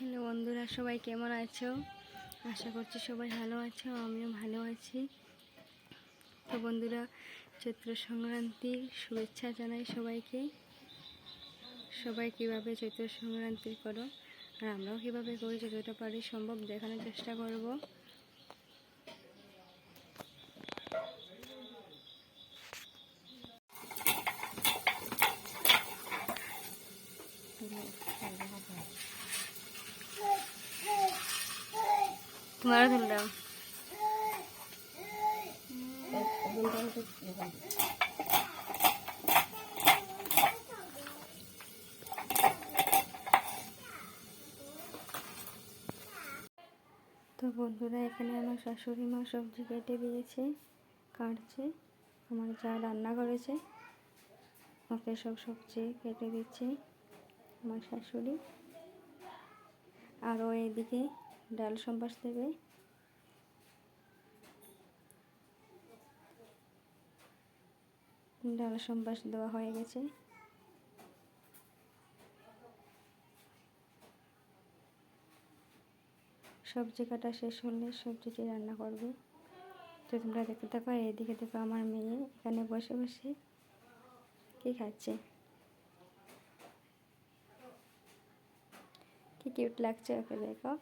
Hello বন্ধুরা, সবাই কেমন আছো? আশা করছি সবাই ভালো আছো, আমিও ভালো আছি। তো বন্ধুরা, চৈত্র সংক্রান্তির শুভেচ্ছা জানাই সবাইকে। সবাই কীভাবে চৈত্র সংক্রান্তি করো, আর আমরাও কীভাবে করি যতটা পারি সম্ভব দেখানোর চেষ্টা করব। তোমারও তুললাম তো বন্ধুরা, এখানে আমার শাশুড়ি মা সবজি কেটে দিয়েছে, কাটছে, আমার যা রান্না করেছে, ওকে সব সবজি কেটে দিচ্ছে আমার শাশুড়ি। আর ও এদিকে ডাল সম্বাস দেবে। ডাল সম্বাস দেওয়া হয়ে গেছে। সবজি কাটা শেষ হলে সবজিটি রান্না করবে। তো তোমরা দেখতে থাকো, আর এদিকে দেখো আমার মেয়ে এখানে বসে বসে কি খাচ্ছে। কি কিউট লাগছে ওকে দেখো।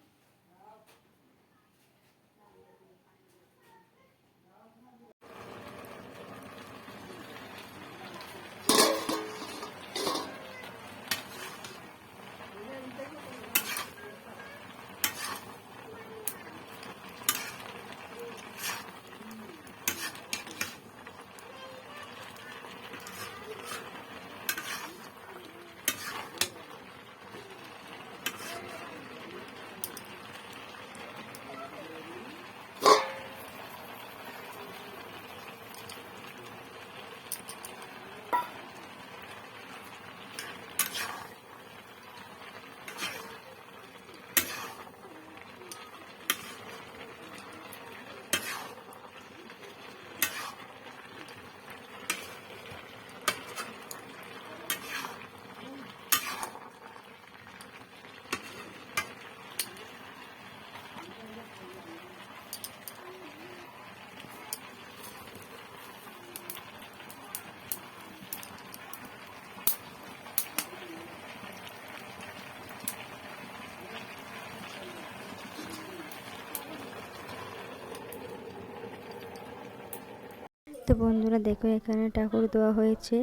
তো বন্ধুরা দেখো এখানে ঠাকুর দেওয়া হয়েছে।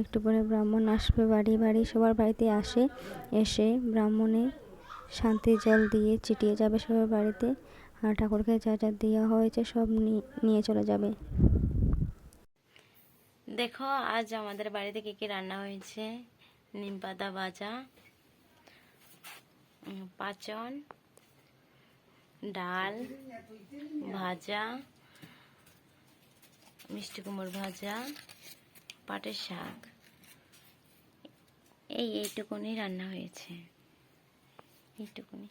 একটু পরে ব্রাহ্মণ আসবে বাড়ি বাড়ি সবার বাড়িতে আসে। এসে ব্রাহ্মণে শান্তি জল দিয়ে চিটিয়ে যাবে সবার বাড়িতে। আর ঠাকুরকে যা যা দেওয়া হয়েছে সব নিয়ে চলে যাবে। দেখো আজ আমাদের বাড়িতে কী কী রান্না হয়েছে? নিম পাতা ভাজা পাচন, ডাল, ভাজা মিষ্টি কুমড় ভাজা পাটের শাক। এই এইটুকুনি রান্না হয়েছে। এইটুকুনি।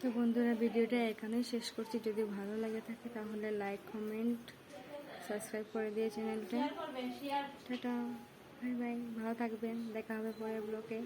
তো বন্ধুরা ভিডিওটা এখানেই শেষ করছি। যদি ভালো লাগে থাকে তাহলে লাইক কমেন্ট সাবস্ক্রাইব করে দিয়ে চ্যানেলটা টাটা বাই বাই ভালো থাকবেন। দেখা হবে পরের ব্লগে